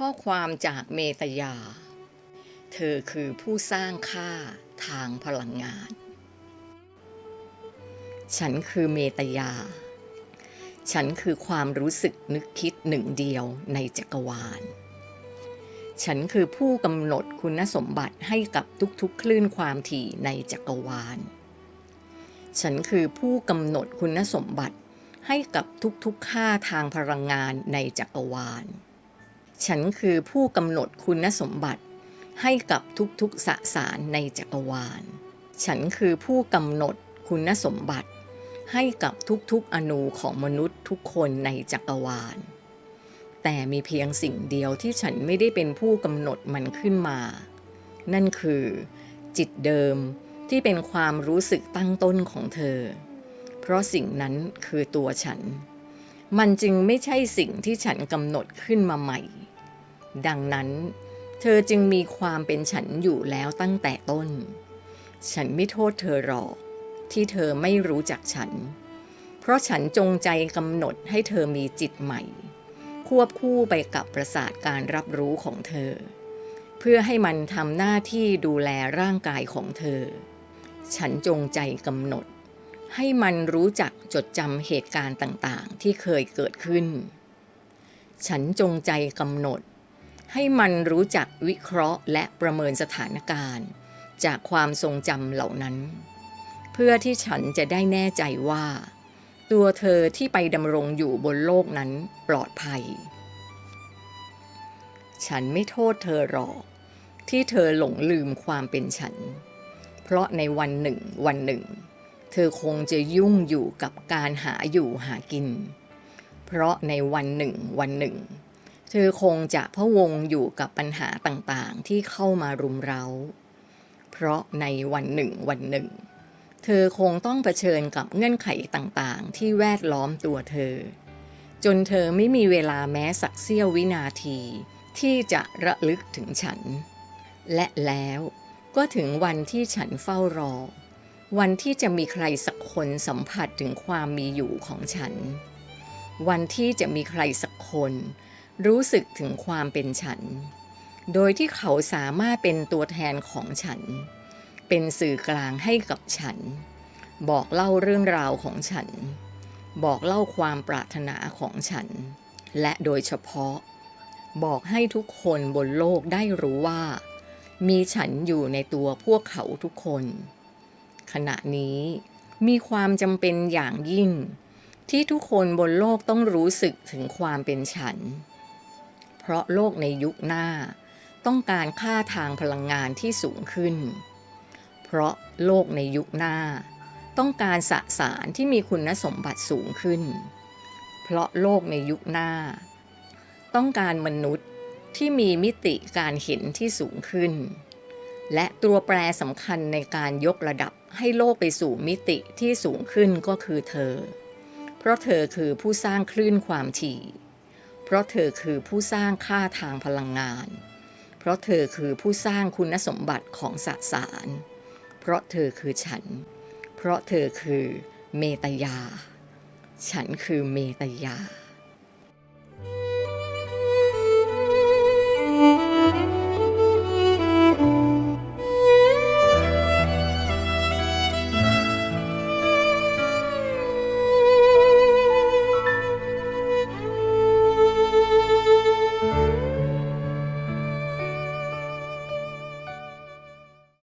ข้อความจากเมตยา เธอคือผู้สร้างค่าทางพลังงาน ฉันคือเมตยา ฉันคือความรู้สึกนึกคิดหนึ่งเดียวในจักรวาล ฉันคือผู้กำหนดคุณสมบัติให้กับทุกๆ คลื่นความถี่ในจักรวาล ฉันคือผู้กำหนดคุณสมบัติให้กับทุกๆ ค่าทางพลังงานในจักรวาล ฉันคือผู้กำหนดคุณสมบัติ ให้กับทุกๆสสารในจักรวาล ฉันคือผู้กำหนดคุณสมบัติ ให้กับทุกๆอนูของมนุษย์ทุกคนในจักรวาล แต่มีเพียงสิ่งเดียวที่ฉันไม่ได้เป็นผู้กำหนดมันขึ้นมา นั่นคือ จิตเดิมที่เป็นความรู้สึกตั้งต้นของเธอ เพราะสิ่งนั้นคือตัวฉัน มันจึงไม่ใช่สิ่งที่ฉันกำหนดขึ้นมาใหม่ ดังนั้น เธอจึงมีความเป็นฉันอยู่แล้วตั้งแต่ต้น ฉันไม่โทษเธอหรอก ที่เธอไม่รู้จักฉัน เพราะฉันจงใจกำหนดให้เธอมีจิตใหม่ ควบคู่ไปกับประสาทการรับรู้ของเธอ เพื่อให้มันทำหน้าที่ดูแลร่างกายของเธอ ฉันจงใจกำหนด ให้มันรู้จักจดจำเหตุการณ์ต่างๆ ที่เคยเกิดขึ้นฉันจงใจกำหนด ให้มันรู้จักวิเคราะห์และประเมินสถานการณ์ จากความทรงจำเหล่านั้น เพื่อที่ฉันจะได้แน่ใจว่า ตัวเธอที่ไปดำรงอยู่บนโลกนั้นปลอดภัย ฉันไม่โทษเธอหรอก ที่เธอหลงลืมความเป็นฉัน เพราะในวันหนึ่งวันหนึ่ง เธอคงจะยุ่งอยู่กับการหาอยู่หากิน เพราะในวันหนึ่งวันหนึ่ง เธอคงจะพะวงอยู่กับปัญหาต่างๆ ที่เข้ามารุมเร้า เพราะในวันหนึ่งวันหนึ่ง เธอคงต้องเผชิญกับเงื่อนไขต่างๆ ที่แวดล้อมตัวเธอ จนเธอไม่มีเวลาแม้สักเสี้ยววินาที ที่จะระลึกถึงฉัน และแล้วก็ถึงวันที่ฉันเฝ้ารอ วันที่จะมีใครสักคนสัมผัสถึงความมีอยู่ของฉัน วันที่จะมีใครสักคน รู้สึกถึงความเป็นฉัน โดยที่เขาสามารถเป็นตัวแทนของฉัน เป็นสื่อกลางให้กับฉัน บอกเล่าเรื่องราวของฉัน บอกเล่าความปรารถนาของฉัน และโดยเฉพาะ บอกให้ทุกคนบนโลกได้รู้ว่า มีฉันอยู่ในตัวพวกเขาทุกคน ขณะนี้มีความจำเป็นอย่างยิ่งที่ทุกคนบนโลกต้องรู้สึกถึงความเป็นฉัน เพราะโลกในยุคหน้า ต้องการค่าทางพลังงานที่สูงขึ้น เพราะโลกในยุคหน้า ต้องการสสารที่มีคุณสมบัติสูงขึ้น เพราะโลกในยุคหน้า ต้องการมนุษย์ที่มีมิติการเห็นที่สูงขึ้น และตัวแปรสำคัญในการยกระดับให้โลกไปสู่มิติที่สูงขึ้นก็คือเธอ เพราะเธอคือผู้สร้างคลื่นความถี่ ราะเธอคือผู้สร้างค่าทางพลังงาน เพราะเธอคือผู้สร้างคุณสมบัติของสสาร เพราะเธอคือฉัน เพราะเธอคือเมตยา ฉันคือเมตยา